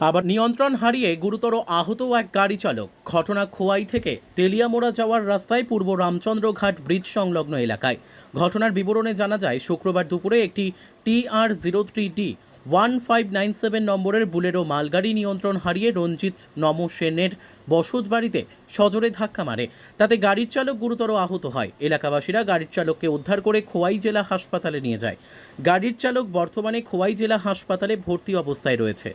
আবার নিয়ন্ত্রণ হারিয়ে গুরুতর আহত এক গাড়ি চালক। ঘটনা খোয়াই থেকে তেলিয়ামোড়া যাওয়ার রাস্তায় পূর্ব রামচন্দ্রঘাট ব্রিজ সংলগ্ন এলাকায়। ঘটনার বিবরণে জানা যায়, শুক্রবার দুপুরে একটি T R zero three D one five nine seven নম্বরের বুলেরো মালগাড়ি নিয়ন্ত্রণ হারিয়ে রঞ্জিত নম সেনের বসত বাড়িতে সজোরে ধাক্কা মারে। তাতে গাড়ির চালক গুরুতর আহত হয়। এলাকাবাসীরা গাড়ির চালককে উদ্ধার করে খোয়াই জেলা হাসপাতালে নিয়ে যায়। গাড়ির চালক বর্তমানে খোয়াই জেলা হাসপাতালে ভর্তি অবস্থায় রয়েছে।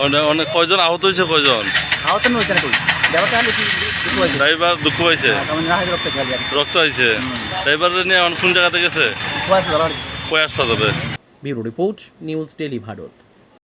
অনেক- অনেক কয়জন আহত হয়েছে কয়জন? ড্রাইভার দুঃখ পাইছে? রক্ত হয়েছে ড্রাইভার নিয়ে কোন জায়গাতে গেছে? কয় হাসপাতালে। Bureau report news daily Bharat.